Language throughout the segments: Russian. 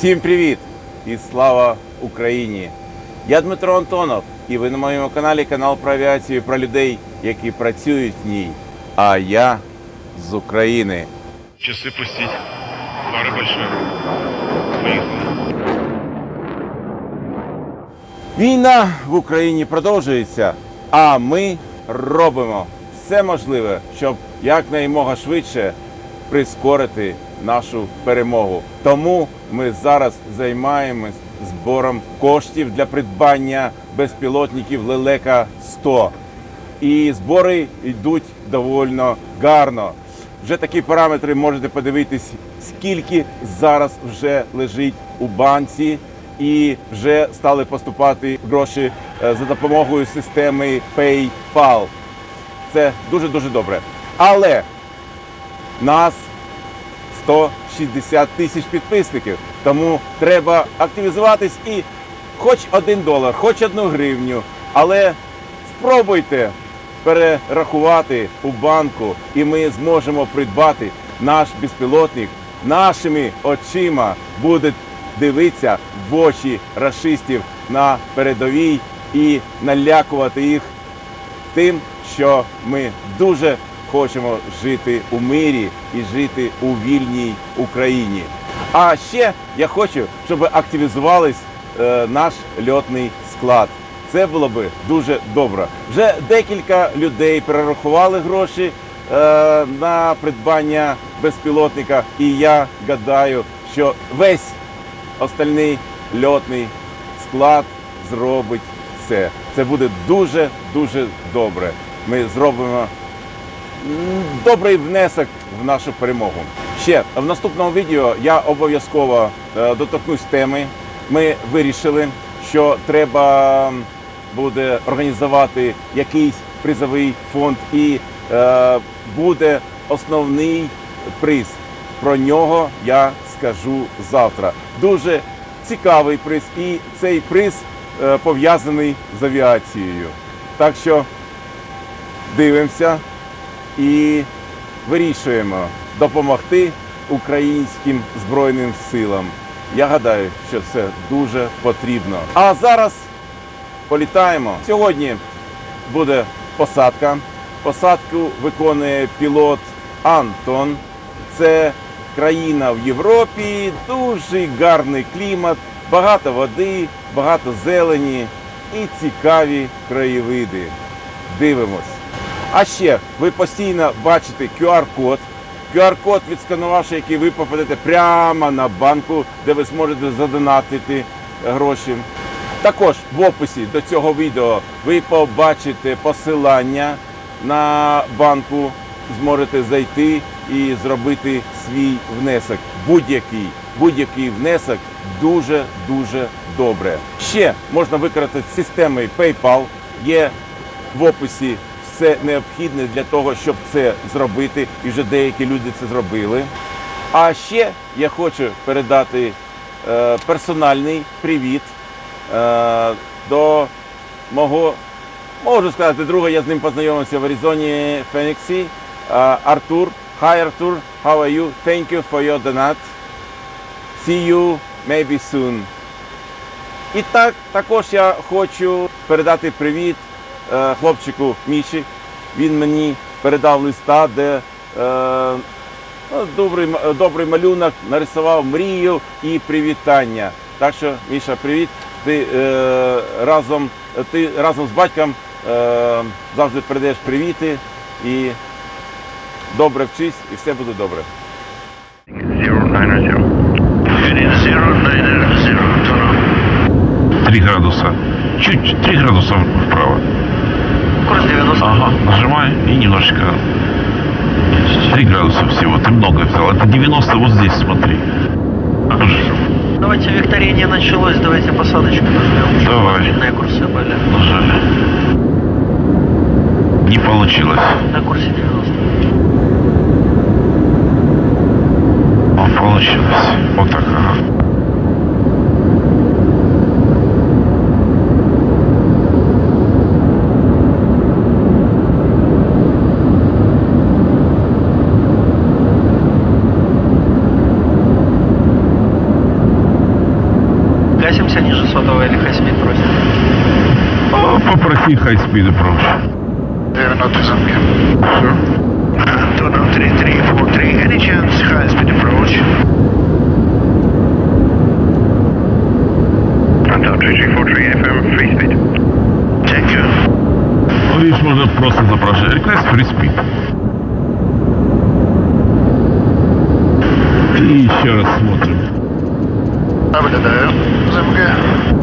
Всім привіт і слава Україні! Я Дмитро Антонов, і ви на моєму каналі канал про авіацію про людей, які працюють в ній. А я з України. Часы пустить. Пара большая. Поехали. Війна в Україні продовжується, а ми робимо все можливе, щоб якнаймога швидше прискорити нашу перемогу. Тому ми зараз займаємось збором коштів для придбання безпілотників Лелека 100. І збори йдуть доволі гарно. Вже такі параметри можете подивитись, скільки зараз вже лежить у банці, і вже стали поступати гроші е, за допомогою системи PayPal. Це дуже дуже добре. Але нас 160 тисяч підписників. Тому треба активізуватись і хоч один долар, хоч одну гривню, але спробуйте перерахувати у банку, і ми зможемо придбати наш безпілотник нашими очима. Буде дивитися в очі расистів на передовій і налякувати їх тим, що ми дуже хочемо жити у мирі і жити у вільній Україні. А ще я хочу, щоб активізувались е, наш льотний склад. Це було би дуже добре. Вже декілька людей перерахували гроші е, на придбання безпілотника, і я гадаю, що весь остальний льотний склад зробить це. Це буде дуже дуже добре. Ми зробимо добрий внесок в нашу перемогу. Ще в наступному відео я обов'язково е, доторкнусь теми. Ми вирішили, що треба буде організувати якийсь призовий фонд, і е, буде основний приз. Про нього я скажу завтра. Дуже цікавий приз, і цей приз е, пов'язаний з авіацією. Так що дивимося і вирішуємо допомогти українським збройним силам. Я гадаю, що це дуже потрібно. А зараз політаємо. Сьогодні буде посадка. Посадку виконує пілот Антон. Це країна в Європі, дуже гарний клімат, багато води, багато зелені і цікаві краєвиди. Дивимось. А ще ви постійно бачите QR-код. QR-код, відсканувавши, який ви попадете прямо на банку, де ви зможете задонатити гроші. Також в описі до цього відео ви побачите посилання на банку, зможете зайти і зробити свій внесок. Будь-який, будь-який внесок дуже дуже добре. Ще можна використати системою PayPal. Є в описі все необхідне для того, щоб це зробити, і вже деякі люди це зробили. А ще я хочу передати е, персональний привіт е, до мого, можу сказати, друга, я з ним познайомився в Аризоні Феніксі. Е, Артур. Hi Артур, how are you? Thank you for your donate. See you maybe soon. І так, також я хочу передати привіт хлопчику Міші. Він мені передав листа, де е, ну, добрий, добрий малюнок нарисував мрію і привітання. Так що, Міша, привіт. Ти е, разом, ти разом з батьком е, завжди передаєш привіти і добре вчись, і все буде добре. 3 градуса. Чуть 3 градуса вправо. Курс 90. Ага, нажимай и немножечко. 3 градуса всего. Ты много взял. Это 90 вот здесь, смотри. Аж, Давайте викторение началось, давайте посадочку нажмем. Давай. Видные курсы были. Нажали. Не получилось. На курсе 90. О, получилось. Вот так, ага. Попроси high speed approach. Antonov 3343, any chance high speed approach? Anton 3343 FM, free speed. Thank you. Ну, видишь, можно просто запрашивать. Request free speed. И еще раз смотрим. Наблюдаю. ЗМГ.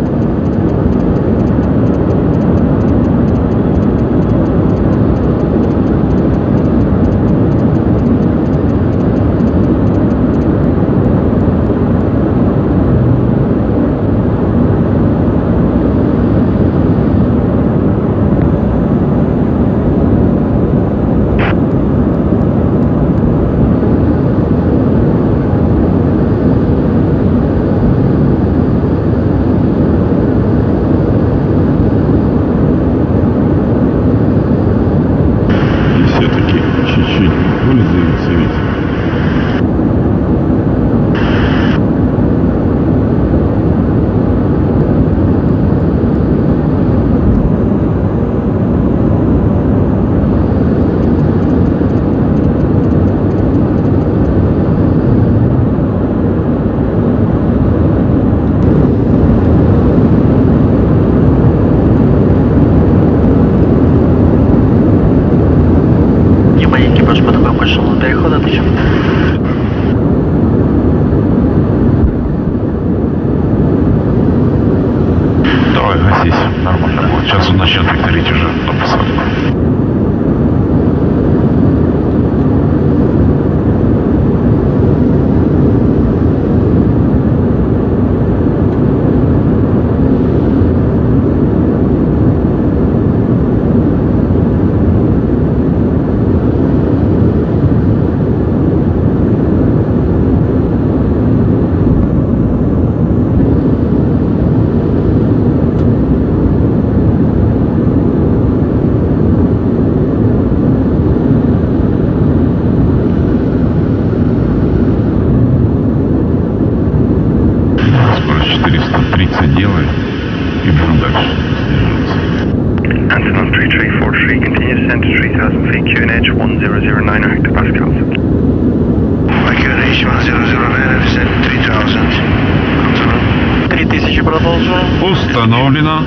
Установлено.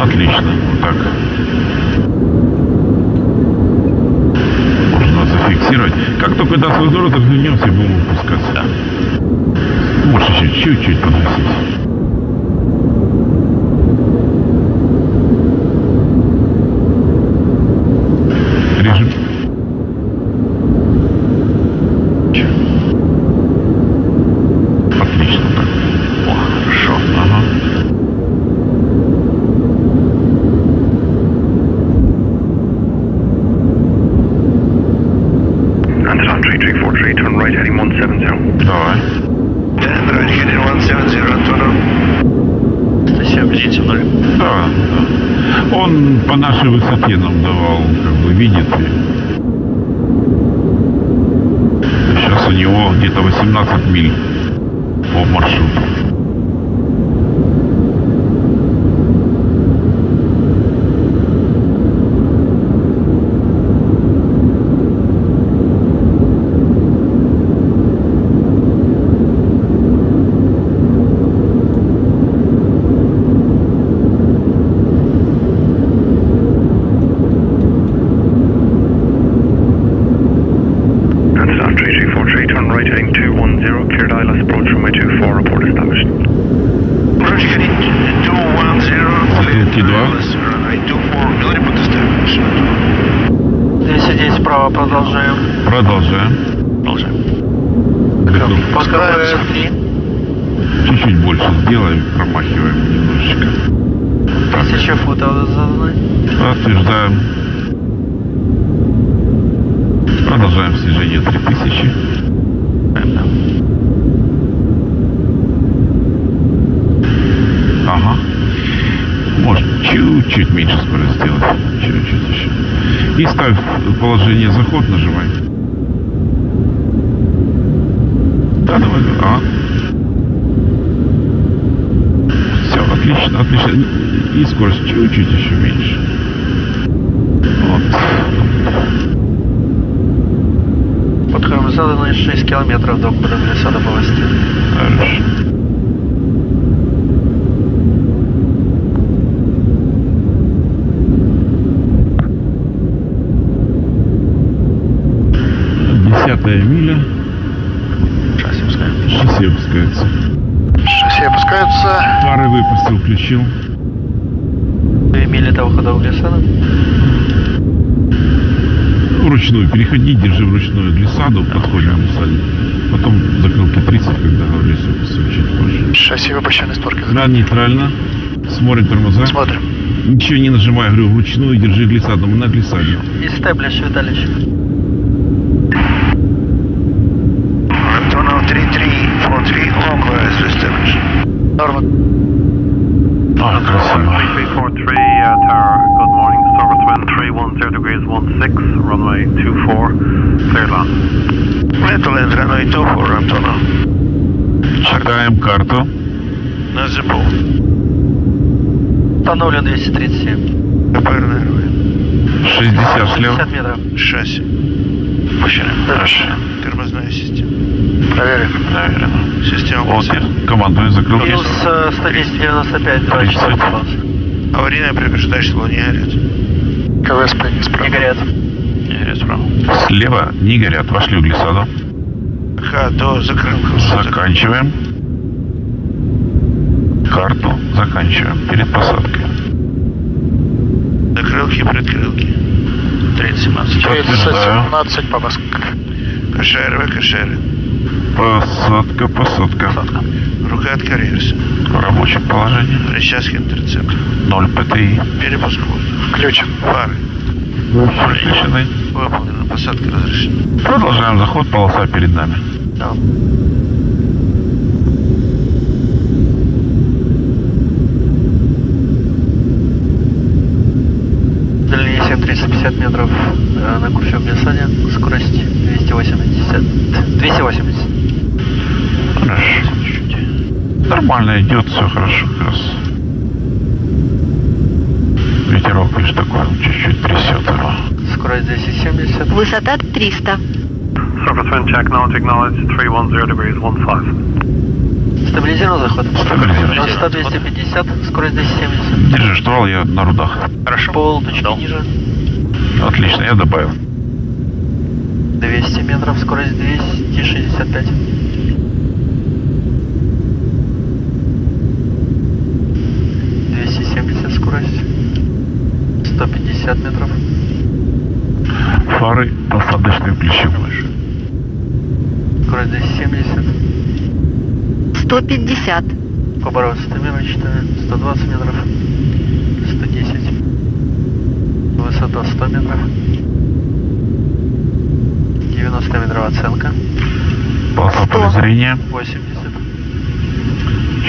Отлично. Вот так. Можно зафиксировать. Как только даст воздух, развернемся и будем опускаться. Можешь еще чуть-чуть подгасить. Режим. Отлично. Так. О, хорошо. Ага. Antonov 3343, turn right heading 170. Давай. Then right heading 170, Antonov. 107, ждите ноль. Да, да. Он по нашей высоте нам давал, как бы, видит. Сейчас у него где-то 18 миль по маршруту. Antonov 3343, turn right heading 210, cleared ILS approach runway 24, report established. Approach heading 210. Стрелки два. Runway 24, do report established. 210 справа продолжаем. Продолжаем. Продолжаем. Готов. Постараемся 3. Чуть-чуть больше сделаем, промахиваем немножечко. 1000 футов заданы. Подтверждаем. Продолжаем снижение 3000. Ага. Может, чуть-чуть меньше скорость сделать. Чуть-чуть еще. И ставь положение заход, нажимай. Да, давай. А. Отлично. И скорость чуть-чуть еще меньше. Вот. Подходим заданные 6 километров до леса до полости. Хорошо. Десятая миля. Шасси пускаем. Шоссе опускается. Шасси опускаются. Фары выпустил, включил. 2 мили до входа в леса. Вручную. Переходи, держи вручную глиссаду, подходим глиссаде. Потом закрылки 30, когда в лесу выпустим чуть позже. Шасси выпущены, створки Да, нейтрально. Смотрим тормоза. Смотрим. Ничего не нажимай, говорю, вручную держи глиссаду. Мы на глиссаде. Истеблиш, Виталич. Антонов 3343, long rise established. Норма. А, красиво. 3343 uh, Tower, good morning. Service wind 310 degrees 16, runway 24, clear land. Metal runway 24, Антонов. Чекаем карту. На зипу. Установлен 237. КПР нервы. 60 слева. 50 метров. Шасси. Пущены. Хорошо. Тормозная система. Проверим. Проверено. Система Вот, пульса. командую закрыл. Плюс э, 110-95, 2 Тридцать. часа. Аварийное предупреждающее не горит. КВСП не Не справа. горят. Не горят справа. Слева не горят. Вошли в глиссаду. Ха, до закрыл. Заканчиваем. Карту заканчиваем перед посадкой. Закрылки, предкрылки. 3017. Подтверждаю. 17 по Москве. КШРВ, КШР. Посадка, посадка. Рука от карьерса. В рабочем положении. Рычажки интерцепт. 0 ПТИ. Перепуск воздуха. Включен. Фары. Включены. Выполнена. Посадка разрешена. Продолжаем заход. Полоса перед нами. Да. 350 метров э, на курсе в Бесане. Скорость 280. 280. Хорошо. Нормально идет, все хорошо как раз. Ветерок лишь такой, чуть-чуть трясет его. Скорость 270. Высота 300. Surface wind check, now acknowledged 310 degrees 15. Стабилизирован заход. Стабилизирован. Высота 250, скорость 270. Держи штурвал, я на рудах. Хорошо. Пол точки ниже. Отлично, я добавил. 200 метров, скорость 265. Двести семьдесят скорость. 150 метров. Фары посадочные включим. Скорость 270. 150. Оборот 100 считаю. 120 метров. 110. Высота 100 метров. 90 метров оценка. Полоса поля зрения. 80.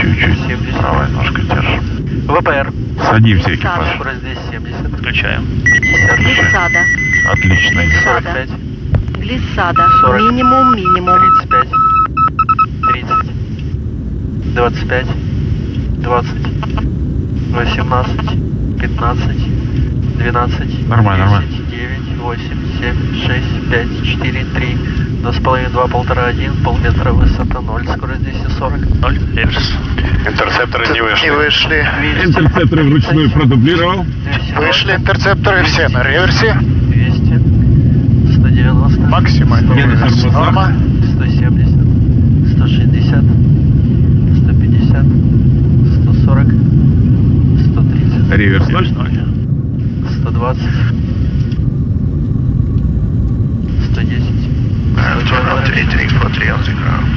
Чуть-чуть. 70. Правая ножка держим. ВПР. Садимся, экипаж. Скорость 270. Включаем. 50. Глиссада. Отлично идет. 45. Глиссада. 40. Минимум, минимум. 35. 30. 25. 20. 18. 15. 12. Нормально, нормально. 10, 9, 8, 7, 6, 5, 4, 3. 2,5, 2, 1,5, 1. Полметра высота 0. Скорость 240. 0. Реверс. Интерцепторы не вышли. Не вышли. Интерцепторы вручную продублировал. 200, Вышли интерцепторы все на реверсе. 200. 190. Максимально. Я на реверс. тормозах. Норма. 170, 160, 150, 140, 130, Реверс 0. 120, 110, Антонов 3343 on the ground.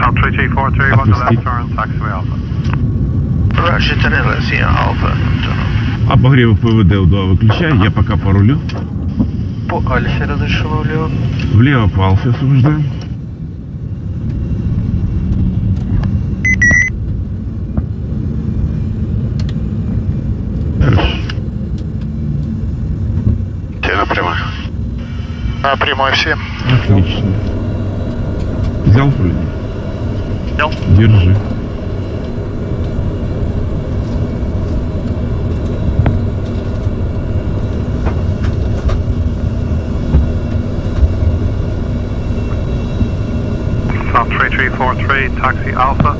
Now 3343, on the left turn, taxiway alpha. Roger, Tonella, Sierra Alpha. Антонов. Обогревы ПВД У2 выключай, я пока по рулю. По альфе разрешено влево. Влево по алфе освобождаем. прямой. На прямой все. Отлично. Взял пулемет? Взял. Держи. Three four three taxi Alpha.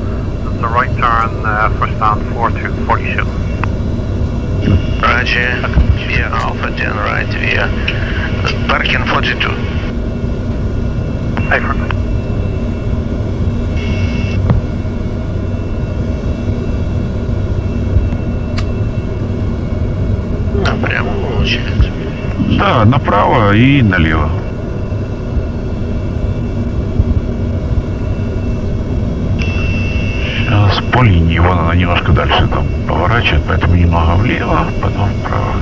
It's a right turn uh, for stand four two forty two. Roger. Via Alpha 10 right via parking 42. Affirmative. А, прямо получается. Да, направо и налево. Сейчас по линии, вон она немножко дальше там поворачивает, поэтому немного влево, потом вправо.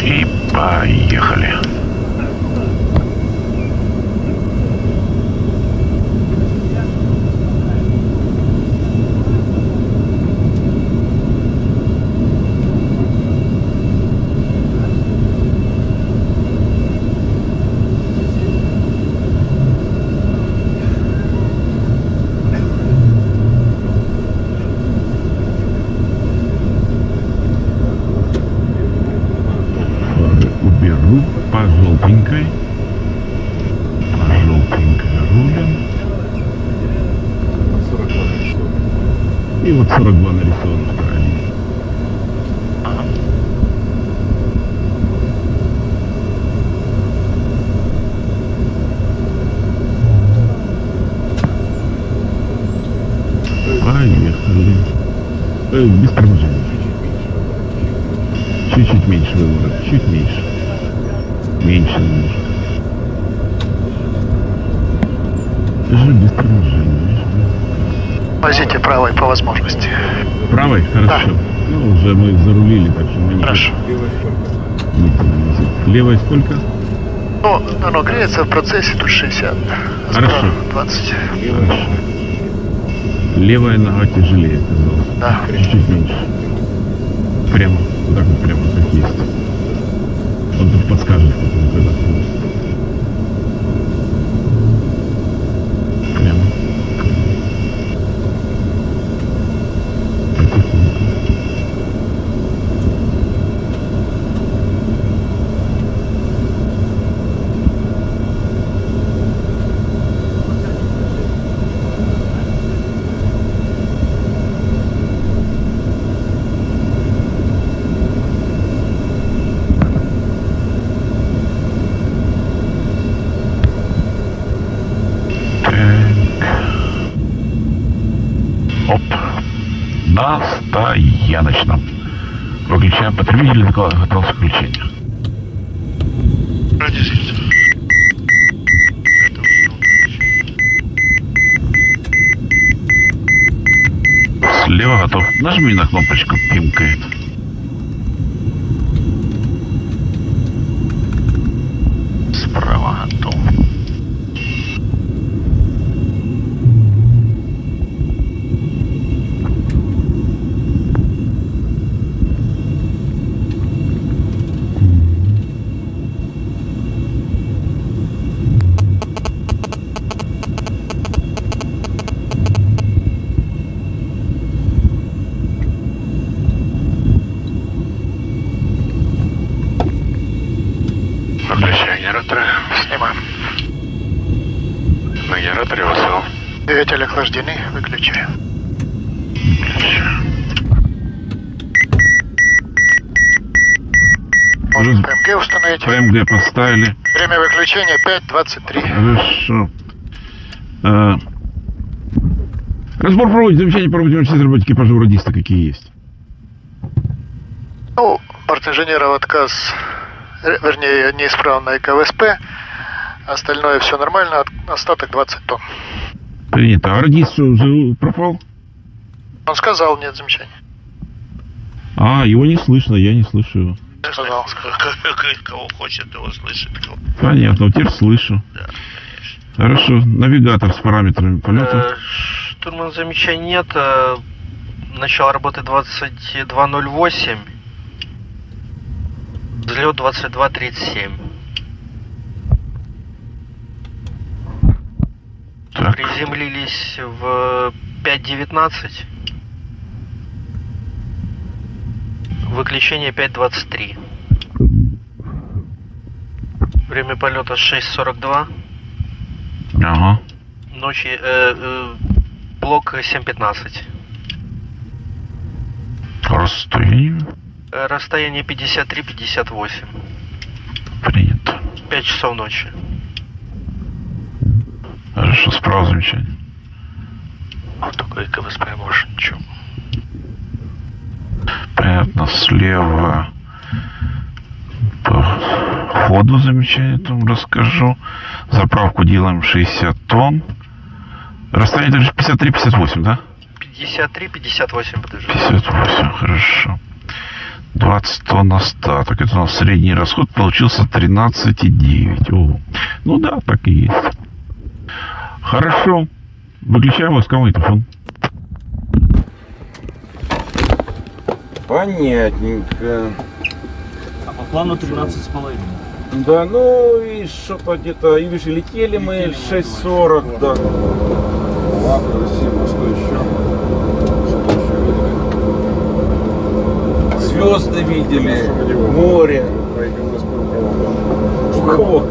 И поехали. Фары уберу по желтенькой. По желтенькой рулем. И вот 42 нарисовано в стороне. Поехали. Э, без торможения. Чуть-чуть меньше выворот, чуть меньше. Меньше немножко. Же без торможения. Возите правой по возможности. Правой? Хорошо. Ну, уже мы зарулили, так что мы не... Хорошо. Левой сколько? Ну, оно греется в процессе, тут 60. а Хорошо. справа 20. Хорошо. Левая нога тяжелее оказалась. Да. Чуть-чуть меньше. Прямо. Вот так вот прямо, как есть. Он тут подскажет потом, когда сможет. Прямо. Потихоньку. Так. Оп. На стояночном. Выключаем потребитель, готовился включение. Слева готов. Нажми на кнопочку, пимкает. Справа готов. Выключай генераторы. Снимаем. На генераторе ВСЛ. Двигатели охлаждены. Выключаем. Можем ПМГ установить. ПМГ поставили. Время выключения 5.23. Хорошо. А, разбор проводит, замечание проводим все разработки экипажа у радиста, какие есть. Ну, инженеров отказ, э, вернее, неисправная КВСП. Остальное все нормально, остаток 20 тонн. Принято. А радист пропал? Он сказал, нет замечаний. А, его не слышно, я не слышу его. Сказал. Кого хочет, того слышит. Понятно, вот теперь слышу. Хорошо. Навигатор с параметрами полета. Э, Штурман замечаний нет. э, Начало работы 22.08. Взлет 22.37. Приземлились в 5.19. Выключение 5.23. Время полета 6.42. Ага. Ночи... э, э, блок 7.15. Расстояние Э, Расстояние 53-58. принято. 5 часов ночи. Хорошо, справа замечание. А такой КВСП больше ничего. Понятно, слева по ходу замечание там расскажу. Заправку делаем 60 тонн. Расстояние также 53-58, да? 53-58, подожди. 58, хорошо. 20 тонн остаток. Это у нас средний расход получился 13,9. О, ну да, так и есть. Хорошо. Выключаем войсковой телефон. Понятненько. А по плану 13 с половиной. Да, ну и что-то где-то, и видишь, летели мы Летели мы 6.40, да. Ладно, красиво, что еще? Что еще видели? Звезды видели, море. Кого?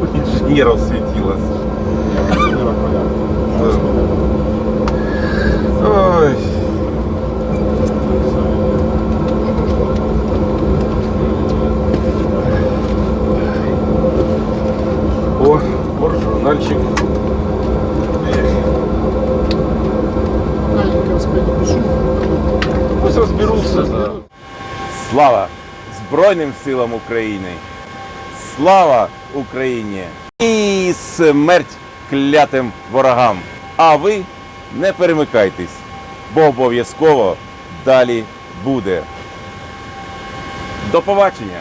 У инженеров светилось. Инженера, понятно. Ой. О, вот журнальчик. На. Пусть розберуться. Слава Збройним силам України! Слава Україні! І смерть клятим ворогам! А ви не перемикайтесь, бо обов'язково далі буде. До побачення!